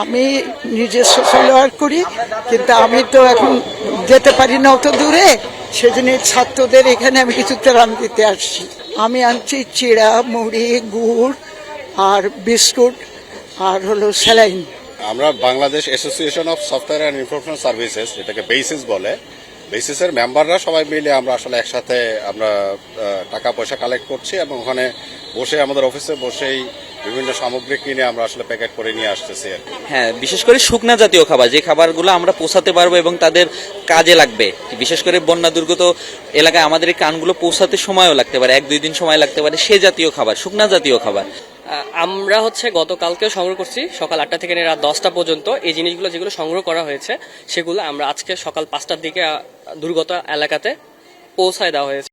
আমি নিজে সোশ্যাল করি, কিন্তু আমি তো এখন যেতে পারি না অত দূরে, সেজন্য ছাত্রদের এখানে আমি কিছু ত্রাণ দিতে আসছি। আমি আনছি চিড়া, মুড়ি, গুড় আর বিস্কুট আর হলো স্যালাইন। আমরা Bangladesh association of software and information services যেটাকে বেসিস বলে বেসিসের মেম্বাররা সবাই মিলে আমরা আসলে একসাথে আমরা টাকা পয়সা কালেক্ট করছি এবং ওখানে বসে আমাদের অফিসে বসেই বিভিন্ন সামগ্রী কিনে আমরা আসলে প্যাকেট করে নিয়ে আসতেছি আর হ্যাঁ বিশেষ করে শুকনা জাতীয় খাবার যে খাবারগুলো আমরা পৌঁছাতে পারব এবং তাদের কাজে লাগবে। বিশেষ করে বন্যা দুর্গত এলাকায় আমাদের এই কানগুলো পৌঁছাতে সময়ও লাগতে পারে এক দুই দিন সময় লাগতে পারে সে জাতীয় খাবার শুকনা জাতীয় খাবার। আহ, আমরা হচ্ছে গতকালকে সংগ্রহ করছি সকাল আটটা থেকে রাত দশটা পর্যন্ত। এই জিনিসগুলো যেগুলো সংগ্রহ করা হয়েছে সেগুলো আমরা আজকে সকাল পাঁচটার দিকে দুর্গত এলাকাতে পৌঁছায় দেওয়া হয়েছে।